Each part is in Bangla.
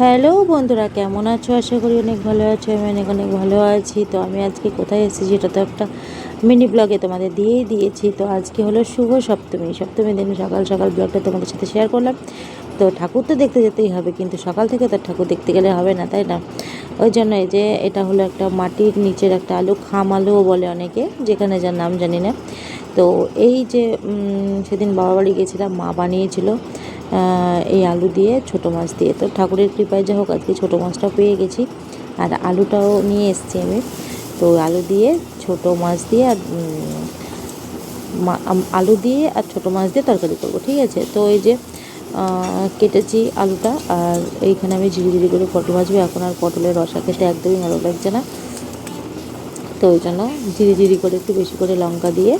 হ্যালো বন্ধুরা, কেমন আছো? আশা করি অনেক ভালো আছো, আমি অনেক অনেক ভালো আছি। তো আমি আজকে কোথায় এসেছি সেটা তো একটা মিনি ব্লগে তোমাদের দিয়েই দিয়েছি। তো আজকে হলো শুভ সপ্তমী। সপ্তমী দিন সকাল সকাল ব্লগটা তোমাদের সাথে শেয়ার করলাম। তো ঠাকুর তো দেখতে যেতেই হবে, কিন্তু সকাল থেকে তো ঠাকুর দেখতে গেলে হবে না, তাই না? ওই জন্য এই যে এটা হলো একটা মাটির নিচের একটা আলু, খাম আলুও বলে অনেকে, যেখানে যার নাম জানি না। তো এই যে সেদিন বাবা বাড়ি গেছিলাম, মা বানিয়েছিল। এই আলু দিয়ে ছোটো মাছ দিয়ে। তো ঠাকুরের কৃপায় যা হোক আজকে ছোটো মাছটা পেয়ে গেছি। আর আলুটাও নিয়ে এসেছি আমি। তো আলু দিয়ে ছোটো মাছ দিয়ে আর আলু দিয়ে আর ছোটো মাছ দিয়ে তরকারি করব, ঠিক আছে? তো এই যে কেটেছি আলুটা। আর এইখানে আমি ঝিরি ঝিরি করে পটল ভাজবো। এখন আর পটলের রসা খেতে একদমই ভালো লাগছে না। তো ওই জন্য ঝিরি ঝিরি করে একটু বেশি করে লঙ্কা দিয়ে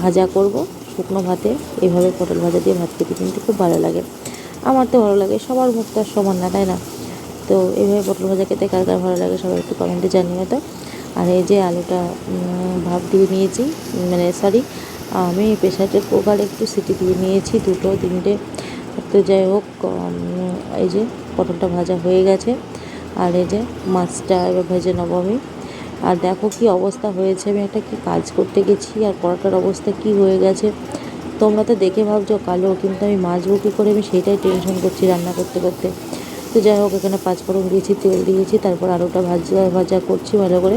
ভাজা করব। শুকনো ভাতে, এভাবে পটল ভাজা দিয়ে ভাত খেতে কিন্তু খুব ভালো লাগে। আমার তো ভালো লাগে, সবার মুখ তো আর সমান না, তাই না? তো এইভাবে পটল ভাজা খেতে কার কার ভালো লাগে সবাই একটু কমেন্টে জানিয়ে তো। আর এই যে আলুটা ভাপ দিয়ে নিয়েছি মানে সরি আমি প্রেশারের কুকারে একটু সিটি দিয়ে নিয়েছি, দুটো, তিনটে। তো যাই হোক এই যে পটলটা ভাজা হয়ে গেছে। আর এই যে মাছটা এবার ভেজে নেব আমি। আর দেখো কি অবস্থা হয়েছে। আমি একটা কি কাজ করতে গেছি আর পরোটার অবস্থা কি হয়ে গেছে। তোমরা তো দেখে ভাবছ কালো, কিন্তু আমি মাজবো কী করে? আমি সেটাই টেনশন করছি রান্না করতে করতে। তো যাই হোক, এখানে পাঁচফোড়ন দিয়েছি, তেল দিয়েছি, তারপর আলুটা ভাজা ভাজা করছি ভালো করে।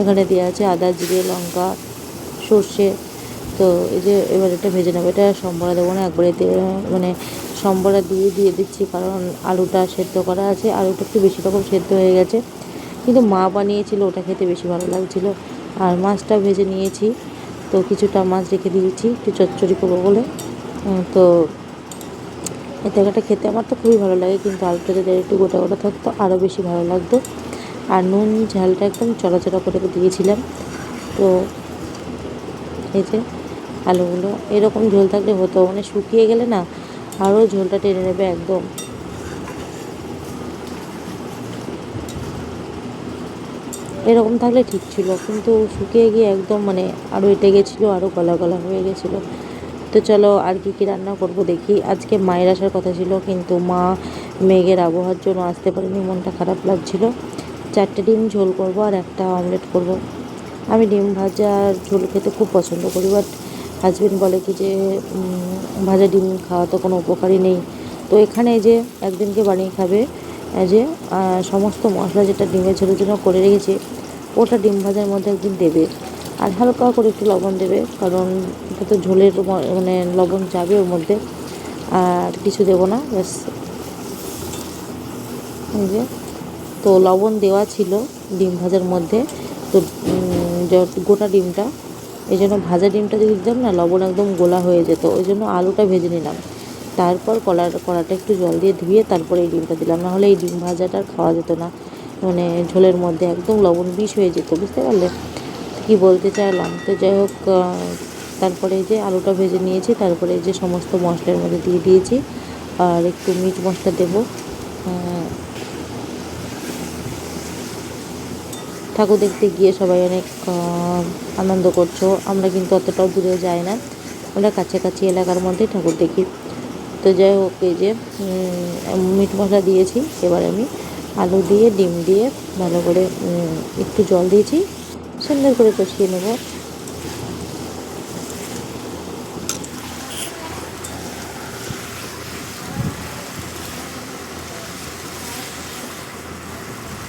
এখানে দেওয়া আছে আদা, জিরে, লঙ্কা, সর্ষে। তো এই যে এবার এটা ভেজে নেব। এটা সম্বরা দেবো না, একবারে মানে সম্বরা দিয়ে দিয়ে দিচ্ছি, কারণ আলুটা সেদ্ধ করা আছে। আলুটা একটু বেশি রকম সেদ্ধ হয়ে গেছে। কিন্তু মা বানিয়েছিল, ওটা খেতে বেশি ভালো লাগছিল। আর মাছটা ভেজে নিয়েছি, তো কিছুটা মাছ রেখে দিয়েছি, একটু চচ্চড়ি করব বলে। তো এই খেতে আমার তো খুবই ভালো লাগে, কিন্তু আলুটা যদি একটু গোটা গোটা থাকতো, আরও বেশি ভালো লাগতো। আর নুন, ঝালটা একদম চড়াচড়া করে দিয়েছিলাম। তো এই যে আলুগুলো, এরকম ঝোল থাকলে হতো মানে শুকিয়ে গেলে না, আরও ঝোলটা টেনে নেবে একদম। এরকম থাকলে ঠিক ছিল, কিন্তু শুকিয়ে গিয়ে একদম মানে আরও এটে গেছিল আরও গলা গলা হয়ে গেছিল। তো চলো আর কি কী রান্না করব দেখি। আজকে মায়ের আসার কথা ছিল, কিন্তু মা মেঘের আবহাওয়ার জন্য আসতে পারেনি, মনটা খারাপ লাগছিল। চারটে ডিম ঝোল করব আর একটা অমলেট করব। আমি ডিম ভাজা ঝোল খেতে খুব পছন্দ করি বাট হাজবেন্ড বলে কি যে ভাজা ডিম খাওয়া তো কোনো উপকারই নেই। তো এখানে যে একদিনকে বানিয়ে খাবে যে সমস্ত মশলা যেটা ডিমের ঝোলের জন্য করে রেখেছে ওটা ডিম ভাজার মধ্যে একদিন দেবে। আর হালকা করে একটু লবণ দেবে, কারণ এটা তো ঝোলের মানে লবণ যাবে ওর মধ্যে। আর কিছু দেবো না, ব্যাস। যে, তো লবণ দেওয়া ছিল ডিম ভাজার মধ্যে। তো গোটা ডিমটা, এই জন্য ভাজা ডিমটা যদি দিতাম না, লবণ একদম গোলা হয়ে যেত। ওই জন্য আলুটা ভেজে নিলাম। তারপর কলার কড়াটা একটু জল দিয়ে ধুয়ে তারপরে এই ডিমটা দিলাম। নাহলে এই ডিম ভাজাটা খাওয়া যেত না। মানে ঝোলের মধ্যে একদম লবণ বিষ হয়ে যেত, বুঝতে পারলে? কি বলতে চাইলাম? তো যাই হোক তারপরে যে আলুটা ভেজে নিয়েছি, তারপরে যে সমস্ত মশলার মধ্যে দিয়ে দিয়েছি, আর একটু মিট মশলা দেবো। ঠাকুর দেখতে গিয়ে সবাই অনেক আনন্দ করছ। আমরা কিন্তু অতটাও দূরে যাই না। আমরা কাছাকাছি এলাকার মধ্যেই ঠাকুর দেখি। তো যাই হোক, এই যে মিট মশলা দিয়েছি, এবার আমি আলু দিয়ে, ডিম দিয়ে ভালো করে একটু জল দিয়েছি। সুন্দর করে কষিয়ে নেব।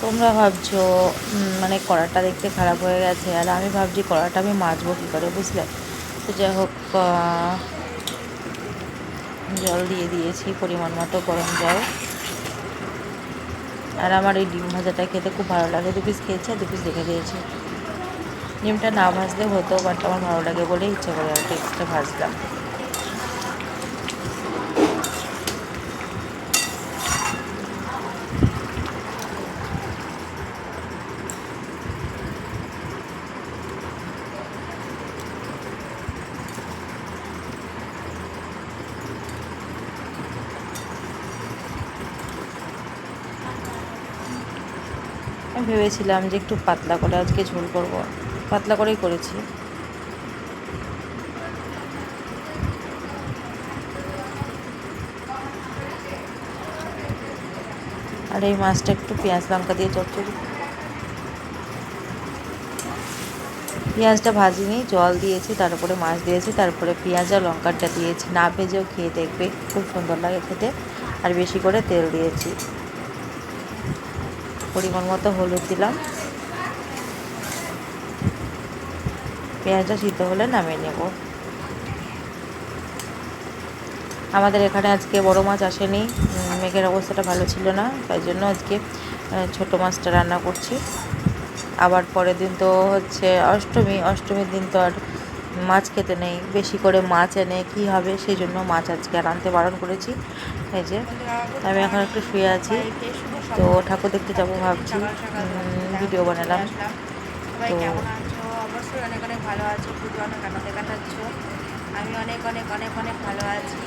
তোমরা ভাবছ মানে কড়াটা দেখতে খারাপ হয়ে গেছে, আর আমি ভাবছি কড়াটা আমি মাজবো কী করে, বুঝলে? তো যাই হোক জল দিয়ে দিয়েছি, পরিমাণ মতো গরম জল। আর আমার এই ডিম ভাজাটা খেতে খুব ভালো লাগে। দু পিস খেয়েছে, দু পিস দেখে দিয়েছি। ডিমটা না ভাজলে হতো বাট আমার ভালো লাগে বলে ইচ্ছে করে আর কি এক্সট্রা ভাজলাম। ভেবেছিলাম যে একটু পাতলা করে, আজকে ঝোল করব। পাতলা করেই করেছি। আর এই মাছটা একটু পেঁয়াজ লঙ্কা দিয়ে চচ্চড়ি। পেঁয়াজটা ভাজিনি, জল দিয়েছি, তারপরে মাছ দিয়েছি, তারপরে পেঁয়াজ আর লঙ্কাটা দিয়েছি। না ভেজেও খেয়ে দেখবে, খুব সুন্দর লাগে খেতে। আর বেশি করে তেল দিয়েছি। পরিমাণ মতো হলুদ দিলাম। পেঁয়াজটা সিদ্ধ হলে নামিয়ে নেব। আমাদের এখানে আজকে বড় মাছ আসেনি। মেঘের অবস্থাটা ভালো ছিল না, তাই জন্য আজকে ছোট মাছটা রান্না করছি। আবার পরের দিন তো হচ্ছে অষ্টমী, অষ্টমীর দিন তো আর মাছ খেতে নেই বেশি করে মাছ এনে কী হবে সেই জন্য মাছ আজকে আর আনতে বারণ করেছি। এই যে আমি এখন একটু শুয়ে আছি। তো ঠাকুর দেখতে যাব ভাবছি। ভিডিও বানালাম। তো- অবশ্যই অনেক অনেক ভালো আছো। পুজো অনেক আনন্দে কাটাচ্ছ। আমি অনেক অনেক অনেক অনেক ভালো আছি।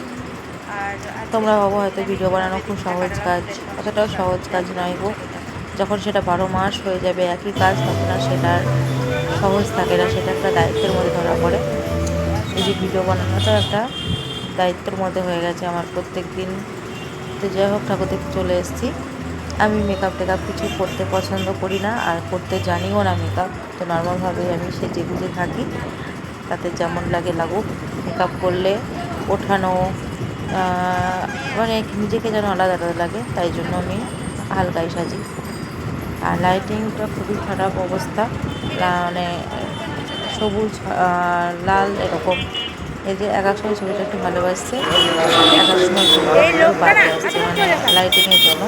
আর তোমরা ভাবো হয়তো ভিডিও বানানো খুব সহজ কাজ। অতটাও সহজ কাজ নয় গো। যখন সেটা বারো মাস হয়ে যাবে একই কাজ তখন আর সেটা আর সহজ থাকে না সেটা একটা দায়িত্বের মধ্যে ধরা পড়ে। এই যে ভিডিও বানানোটা একটা দায়িত্বের মধ্যে হয়ে গেছে আমার প্রত্যেক দিন তো যাই হোক, ঠাকুর দেখতে চলে এসেছি। আমি মেকআপ টেকআপ কিছু করতে পছন্দ করি না আর করতে জানিও না মেকআপ তো নর্মালভাবেই আমি সেজে গুজে থাকি। তাতে যেমন লাগে লাগুক মেকআপ করলে ওঠানো মানে নিজেকে যেন আলাদা আলাদা লাগে, তাই জন্য আমি হালকাই সাজি। আর লাইটিংটা খুবই খারাপ অবস্থা। মানে সবুজ লাল এরকম। এই যে এক এক সময় ছবিটা একটু ভালোবাসছে। এক এক সময় ছবিটা আসছে মানে লাইটিংয়ের জন্য।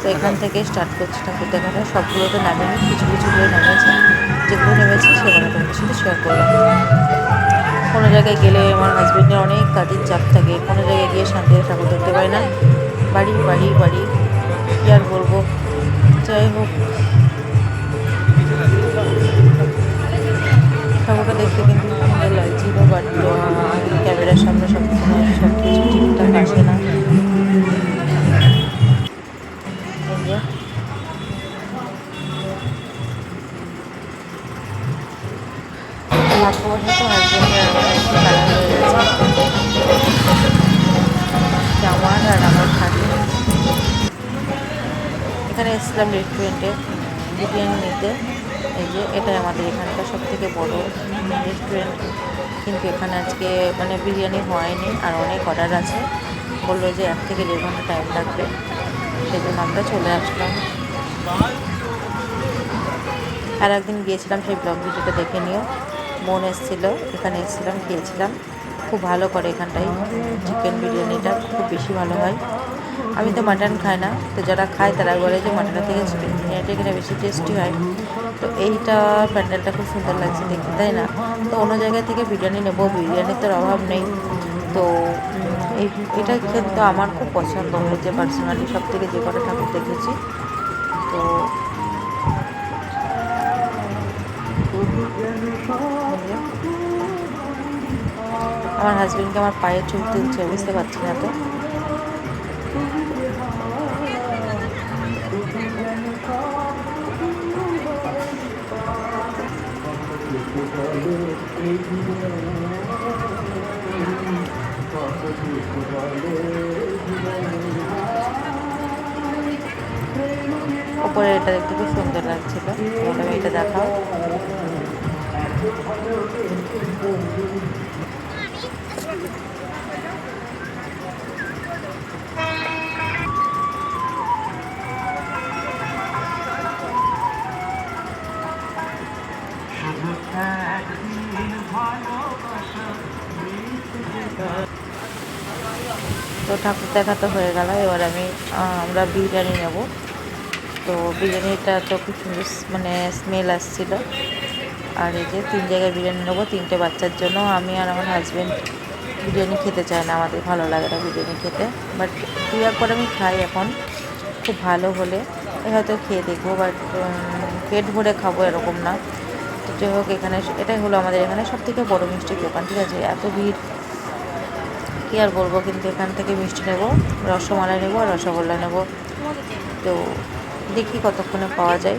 তো এখান থেকে স্টার্ট করছি ঠাকুর দেখাটা। সবগুলো তো নামেনি কিছু কিছুগুলো নেমেছে যেগুলো নেমেছে সেগুলো তোমাদের সাথে শেয়ার করলাম। কোনো জায়গায় গেলে আমার হাজবেন্ডের অনেক কাজের চাপ থাকে। কোনো জায়গায় গিয়ে শান্তিতে ঠাকুর দেখতে পাই না। বাড়ি বাড়ি বাড়ি। কী আর বলব? যাই হোক। ঠাকুরটা দেখতে কিন্তু সুন্দর লাগছিল বাট বিরিয়ানি নিতে। এই যে এটাই আমাদের এখানকার সব থেকে বড়ো রেস্টুরেন্ট কিন্তু এখানে আজকে মানে বিরিয়ানি হয়নি আর অনেক অর্ডার আছে। বলল যে এক থেকে দেড় ঘণ্টা টাইম লাগবে। সেই জন্য আমরা চলে আসলাম। আর একদিন গিয়েছিলাম সেই ব্লগ ভিডিওটা দেখে নিও। মন এসেছিল, এখানে এসেছিলাম, খেয়েছিলাম। খুব ভালো করে এখানটায় চিকেন বিরিয়ানিটা, খুব বেশি ভালো হয়। আমি তো মাটন খাই না, তো যারা খায় তারা বলে যে মাটনের থেকে চিকেন বেশি টেস্টি হয়। তো এইটা প্যান্ডেলটা খুব সুন্দর লাগছে দেখতে, তাই না? তো অন্য জায়গা থেকে বিরিয়ানি নেব, বিরিয়ানির তোর অভাব নেই। তো এটা কিন্তু আমার খুব পছন্দ হয়েছে পার্সোনালি সব থেকে যে কটা ঠাকুর দেখেছি। তো আমার হাজবেন্ডকে আমার পায়ের চোখ তুলছে, বুঝতে পারছি না তো। ওপরে এটা দেখতে খুব সুন্দর লাগছিল। ম্যাডাম এটা দেখাও। তো ঠাকুর দেখা তো হয়ে গেল, এবার আমি আমরা বিরিয়ানি নেব। তো বিরিয়ানিটা তো খুব সুন্দর মানে স্মেল আসছিল। আর এই যে তিন জায়গায় বিরিয়ানি নেব, তিনটে বাচ্চার জন্য। আমি আর আমার হাজব্যান্ড বিরিয়ানি খেতে চাই না, আমাদের ভালো লাগে না বিরিয়ানি খেতে। বাট দু, একবার আমি খাই এখন, খুব ভালো হলে। হয়তো খেয়ে দেখব বাট পেট ভরে খাব এরকম না। যাই হোক এখানে এটাই হলো আমাদের এখানে সব থেকে বড়ো মিষ্টির দোকান ঠিক আছে এত ভিড় কী আর বলব কিন্তু এখান থেকে মিষ্টি নেব রসমালাই নেব আর রসগোল্লা নেব তো দেখি কতক্ষণে পাওয়া যায়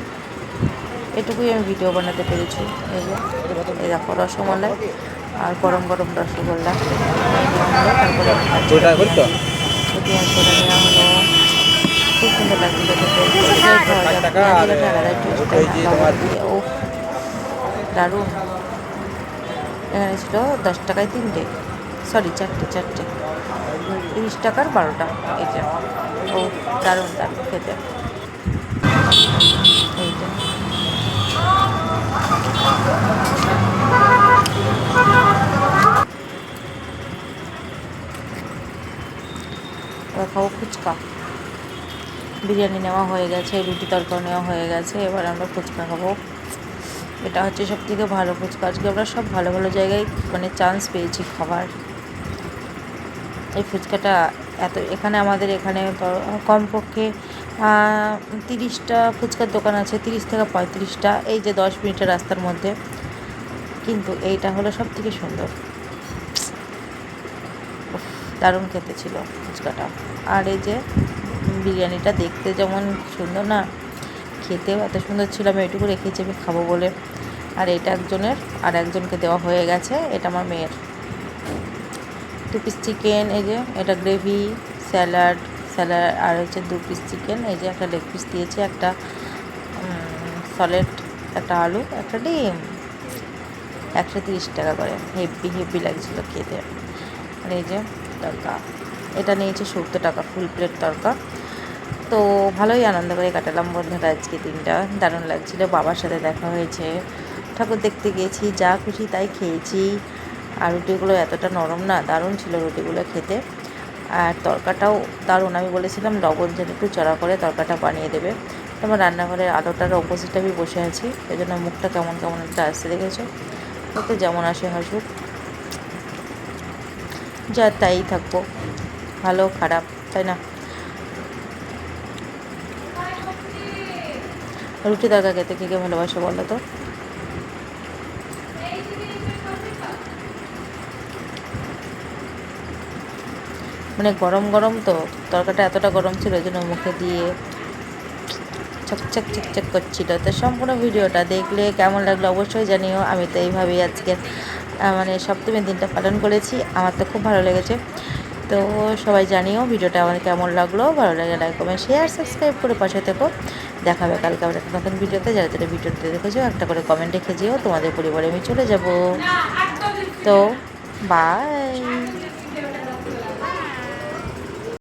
এটুকুই আমি ভিডিও বানাতে পেরেছি এই যে এই দেখো রসমালাই আর গরম গরম রসগোল্লা তারপরে পেঁয়াজ করে নেওয়া হলো খুব সুন্দর লাগছিল খেতে আলাদা টেস্ট দিয়ে ও দারুণ। এখানে ছিল দশ টাকায় তিনটে। সরি চারটে চারটে। তিরিশ টাকার বারোটা। যে, ও দারুণ দারুণ খেতে। এই যে। খাব ফুচকা। বিরিয়ানি নেওয়া হয়ে গেছে, রুটি তরকারি নেওয়া হয়ে গেছে, এবার আমরা ফুচকা খাব। এটা হচ্ছে সব থেকে ভালো ফুচকা। আজকে আমরা সব ভালো ভালো জায়গায় মানে চান্স পেয়েছি খাবার। এই ফুচকাটা এত, এখানে আমাদের এখানে কমপক্ষে তিরিশটা ফুচকার দোকান আছে, তিরিশ থেকে পঁয়ত্রিশটা, এই যে দশ মিনিটের রাস্তার মধ্যে। কিন্তু এইটা হলো সব থেকে সুন্দর দারুণ খেতে ছিল ফুচকাটা। আর এই যে বিরিয়ানিটা দেখতে যেমন সুন্দর না খেতেও এত সুন্দর ছিল, আমি এটুকু রেখেছি আমি খাব বলে। আর এটা একজনের, আর একজনকে দেওয়া হয়ে গেছে, এটা আমার মেয়ের। দু পিস চিকেন এই যে এটা গ্রেভি স্যালাড স্যালাড আর হচ্ছে দু পিস চিকেন এই যে একটা লেগ পিস দিয়েছে, একটা সলেড একটা আলু, একটা ডিম। একশো তিরিশ টাকা করে হেভি হেভি লাগছিল খেতে। আর এই যে তরকা, এটা নিয়েছে সত্তর টাকা ফুল প্লেট তরকা। তো ভালোই আনন্দ করে কাটালাম বন্ধুরা আজকে দিনটা। দারুণ লাগছিল, বাবার সাথে দেখা হয়েছে। ঠাকুর দেখতে গিয়েছি, যা খুশি তাই খেয়েছি। আর রুটিগুলো এতটা নরম না, দারুণ ছিল রুটিগুলো খেতে। আর তরকাটাও দারুণ, আমি বলেছিলাম লবণ যেন একটু চড়া করে তরকাটা বানিয়ে দেবে। তোমার রান্নাঘরের আলোটার অপোজিটে আমি বসে আছি ওই জন্য মুখটা কেমন কেমন একটা আসতে দেখেছ? ওতে যেমন আসে হাসুক। যা তাই থাকব, ভালো খারাপ, তাই না? রুটি তরকা খেতে কে কে ভালোবাসে বলো তো? মানে গরম গরম তো তরকাটা এতটা গরম ছিল ওই জন্য মুখে দিয়ে চকচক চকচক করছিল। তো সম্পূর্ণ ভিডিওটা দেখলে কেমন লাগল অবশ্যই জানিও। আমি তো এইভাবেই আজকে মানে সপ্তমীর দিনটা পালন করেছি। আমার তো খুব ভালো লেগেছে। তো সবাই জানিও ভিডিওটা আমার কেমন লাগল। ভালো লাগে লাইক কমেন্ট শেয়ার সাবস্ক্রাইব করে পাশে থেকো। দেখাবে কালকে আমরা একটা নতুন ভিডিওতে। যারা যারা ভিডিওতে দেখেছ, একটা করে কমেন্ট রেখে যেও। তোমাদের পরিবারে আমি চলে যাব। তো বাই